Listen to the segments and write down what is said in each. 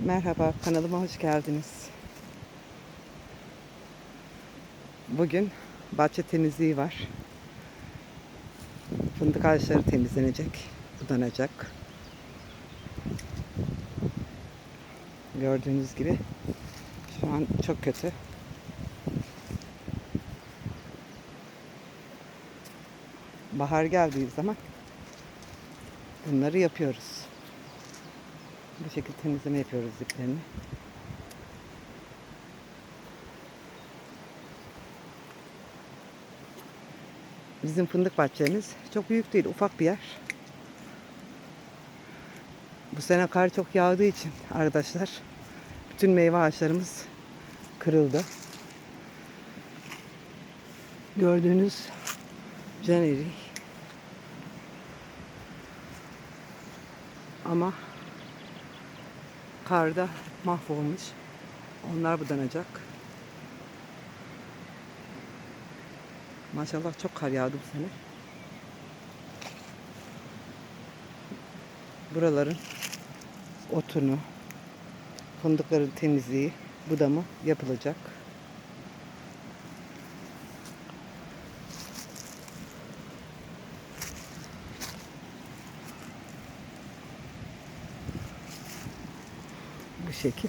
Merhaba, kanalıma hoş geldiniz. Bugün bahçe temizliği var. Fındık ağaçları temizlenecek, budanacak. Gördüğünüz gibi şu an çok kötü. Bahar geldiği zaman bunları yapıyoruz. Bu şekilde temizleme yapıyoruz diplerini. Bizim fındık bahçemiz çok büyük değil, ufak bir yer. Bu sene kar çok yağdığı için arkadaşlar bütün meyve ağaçlarımız kırıldı. Gördüğünüz caneri ama karda mahvolmuş. Onlar budanacak. Maşallah çok kar yağdı bu sene. Buraların otunu, fındıkların temizliği, budamı yapılacak. Bu şekil.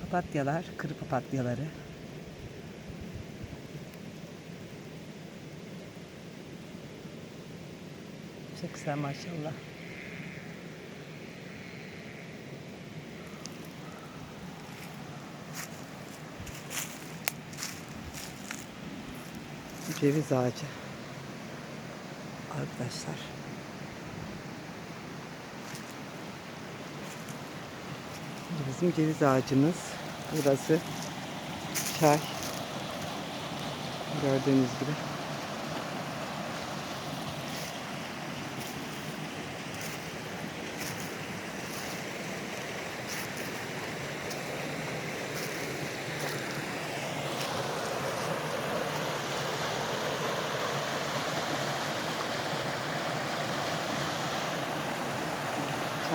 Papatyalar, kırı papatyaları. Çok güzel maşallah. Ceviz ağacı. Arkadaşlar. Bizim ceviz ağacımız. Burası çay. Gördüğünüz gibi.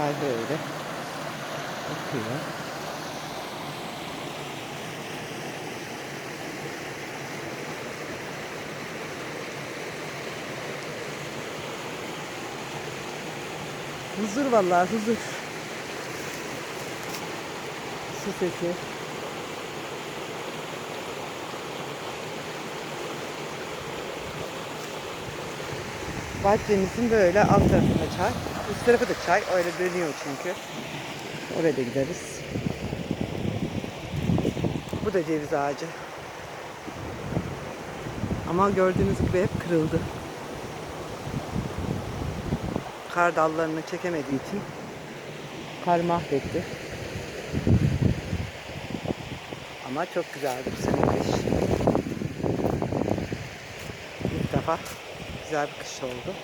Çay böyle akıyor. Huzur vallahi huzur. Su sesi. Bahçemizin böyle alt tarafında çay. Üst tarafı da çay. Öyle dönüyor çünkü. Oraya da gideriz. Bu da ceviz ağacı. Ama gördüğünüz gibi hep kırıldı. Kar dallarını çekemediği için kar mahvetti. Ama çok güzeldi bu sene kış. İlk defa güzel bir kış oldu.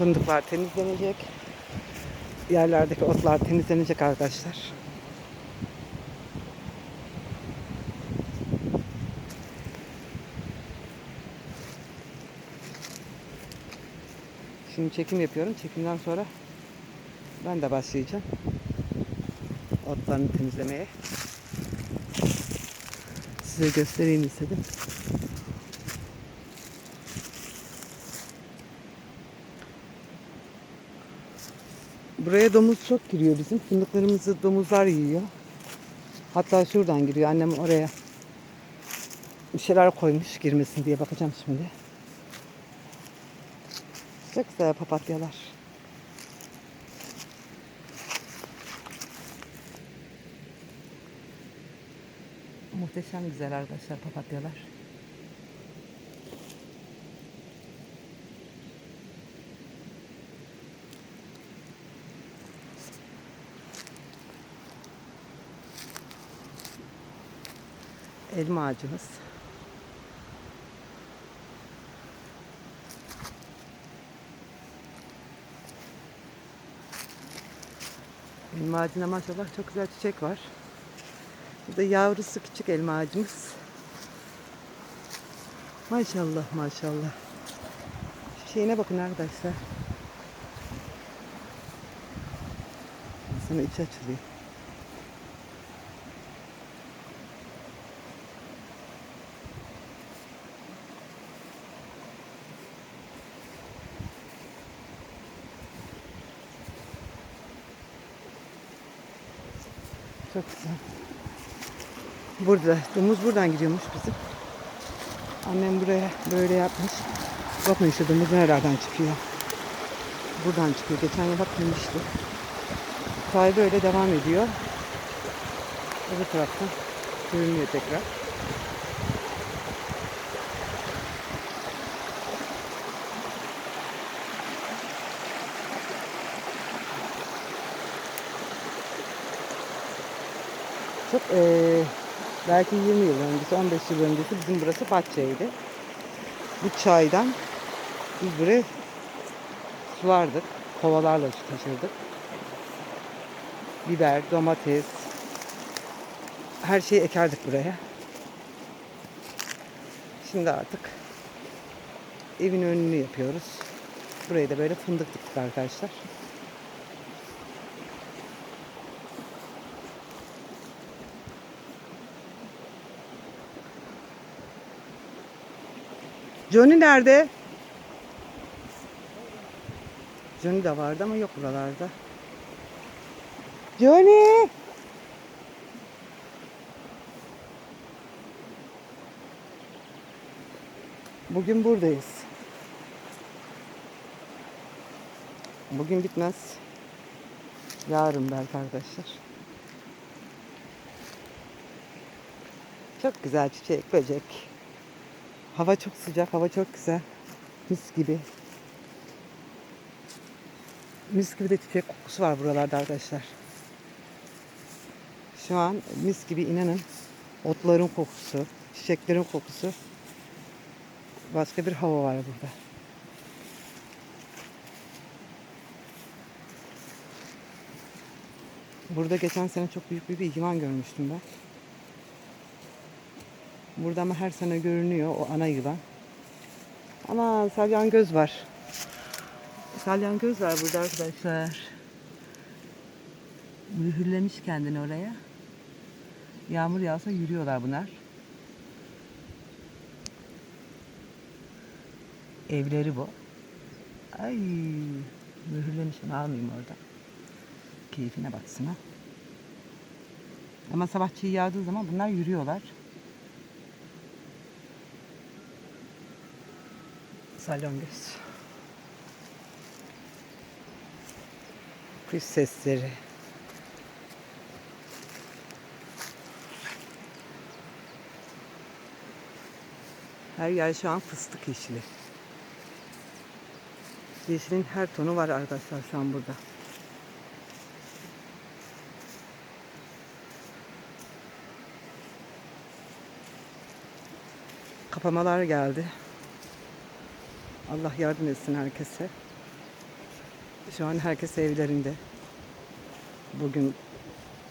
Fındıklar temizlenecek. Yerlerdeki otlar temizlenecek arkadaşlar. Şimdi çekim yapıyorum. Çekimden sonra ben de başlayacağım. Otlarını temizlemeye. Size göstereyim istedim. Buraya domuz çok giriyor bizim. Fındıklarımızı domuzlar yiyor. Hatta şuradan giriyor. Annem oraya bir şeyler koymuş girmesin diye bakacağım şimdi. Çok güzel papatyalar. Muhteşem güzel arkadaşlar papatyalar. Elma ağacımız. Elma ağacına maşallah çok güzel çiçek var. Bu da yavrusu küçük elma ağacımız. Maşallah maşallah. Şeyine bakın arkadaşlar. Sana içi açılıyor. Çok güzel. Burada. Domuz buradan gidiyormuş bizim. Annem buraya böyle yapmış. Bakın işte domuz nerelerden çıkıyor. Buradan çıkıyor. Geçen yıl bilmişti. Hikaye böyle devam ediyor. Öbür taraftan görünüyor tekrar. Eee, belki 20 yıl öncesi, 15 yıl öncesi bizim burası bahçeydi. Bu çaydan biz buraya sulardık. Kovalarla taşırdık. Biber, domates, her şeyi ekerdik buraya. Şimdi artık evin önünü yapıyoruz. Buraya da böyle fındık diktik arkadaşlar. Johnny nerede? Johnny de vardı ama yok buralarda. Johnny! Bugün buradayız. Bugün bitmez. Yarın belki arkadaşlar. Çok güzel çiçek, böcek. Hava çok sıcak, hava çok güzel. Mis gibi. Mis gibi de çiçek kokusu var buralarda arkadaşlar. Şu an mis gibi inanın otların kokusu, çiçeklerin kokusu. Başka bir hava var burada. Burada geçen sene çok büyük bir yılan görmüştüm ben. Burada ama her sene görünüyor o ana yılan. Ama salyan göz var. Salyan göz var burada arkadaşlar. Mühürlemiş kendini oraya. Yağmur yağsa yürüyorlar bunlar. Evleri bu. Ay mühürlemişim almayayım orada. Keyfine baksın ha. Ama sabah çiğ yağdığı zaman bunlar yürüyorlar. Salyangoz. Kuş sesleri. Her yer şu an fıstık yeşili. Yeşilin her tonu var arkadaşlar şu an burada. Kapamalar geldi. Allah yardım etsin herkese. Şu an herkes evlerinde. Bugün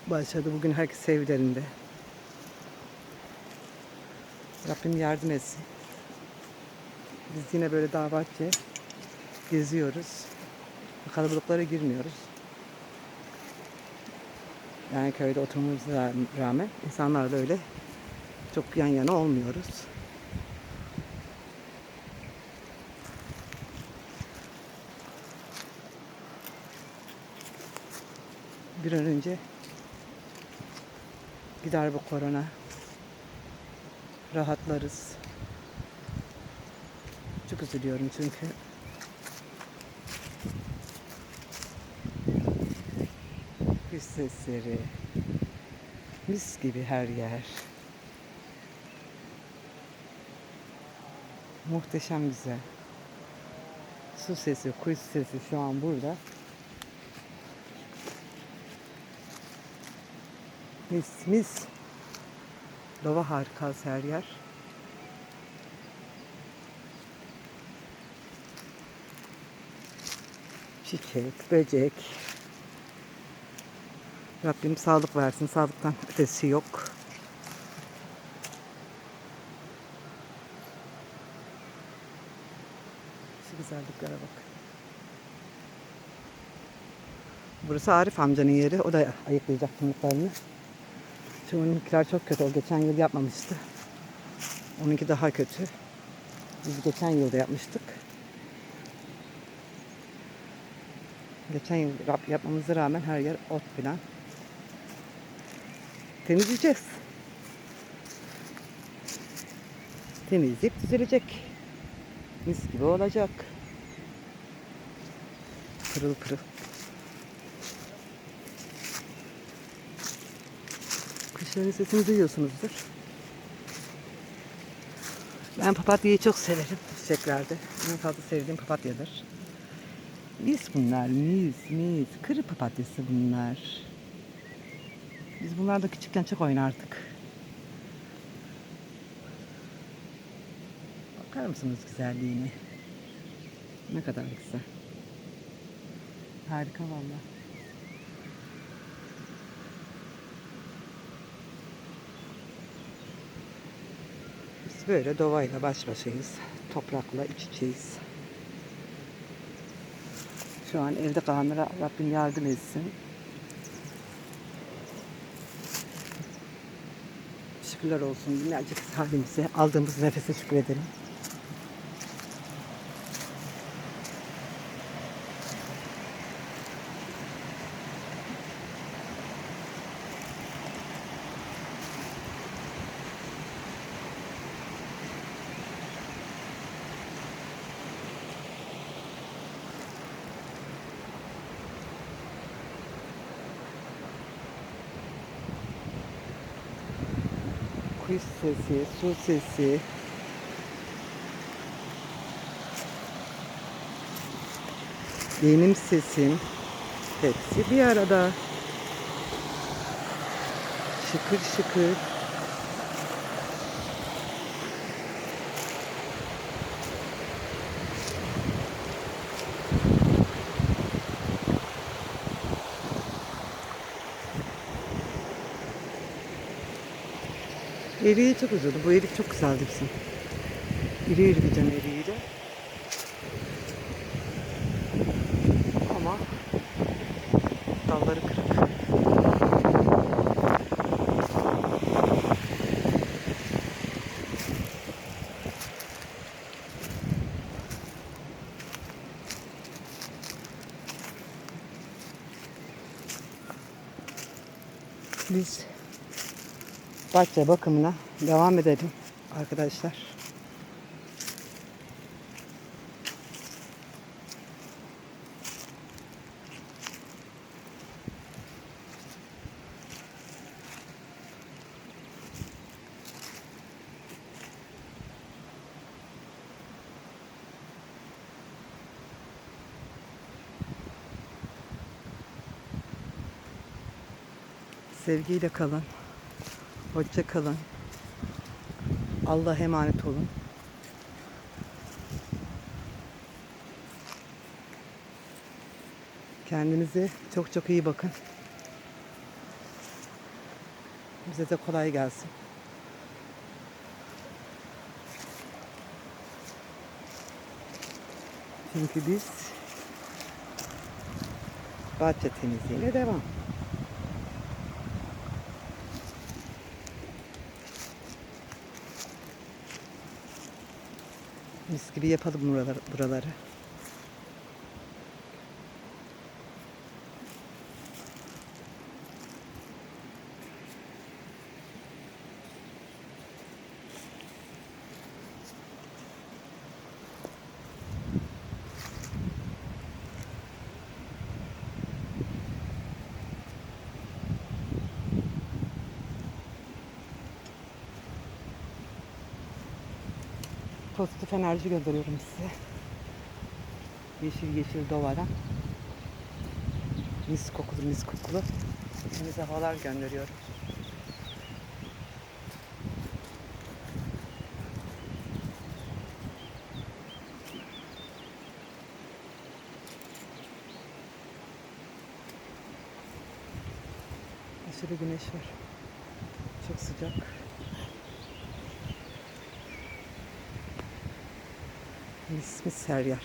başladı. Bugün herkes evlerinde. Rabbim yardım etsin. Biz yine böyle dağ bahçe geziyoruz. Kalabalıklara girmiyoruz. Yani köyde oturmamıza rağmen insanlarla öyle çok yan yana olmuyoruz. Bir an önce gider bu korona. Rahatlarız. Çok üzülüyorum çünkü. Kuş sesleri. Mis gibi her yer. Muhteşem güzel. Su sesi, kuş sesi şu an burada. Mis mis. Dova harikası her yer. Çiçek, böcek. Rabbim sağlık versin. Sağlıktan ötesi yok. Şu güzelliklere bak. Burası Arif amcanın yeri. O da ayıklayacak fındıklarını. Çoğununkiler çok kötü. O geçen yıl yapmamıştı. Onunki daha kötü. Biz geçen yılda yapmıştık. Geçen yıl yap- yapmamıza rağmen her yer ot filan. Temizleyeceğiz. Temizleyip düzelecek. Mis gibi olacak. Pırıl pırıl. Kuşların sesini duyuyorsunuzdur. Ben papatyayı çok severim çiçeklerde. En fazla sevdiğim papatyadır. Mis bunlar, mis, mis. Kırı papatyası bunlar. Biz bunlarda küçükken çok oynardık. Bakar mısınız güzelliğine? Ne kadar güzel. Harika vallahi. Böyle doğayla baş başayız. Toprakla iç içeyiz. Şu an evde kalanlara Rabbim yardım etsin. Şükürler olsun minnacık halimize, aldığımız nefese şükredelim. Kuş sesi, su sesi. Benim sesim. Hepsi bir arada. Şıkır şıkır. Eriği çok uzadı. Bu erik çok güzeldi bizim. İri iri bir eriğiydi. Ama dalları kırık. Biz bahçe bakımına devam edelim arkadaşlar. Sevgiyle kalın. Hoşça kalın. Allah'a emanet olun. Kendinize çok çok iyi bakın. Bize de kolay gelsin. Çünkü biz bahçe temizliğine devam. Mis gibi yapalım buraları. buraları. Pozitif enerji gönderiyorum size. Yeşil yeşil dovadan. Mis kokulu mis kokulu. Temiz havalar gönderiyorum. Aşırı güneş var. Çok sıcak. Her yer.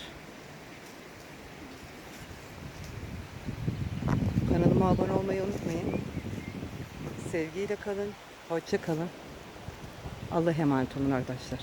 Kanalıma abone olmayı unutmayın. Sevgiyle kalın. Hoşça kalın. Allah'a emanet olun arkadaşlar.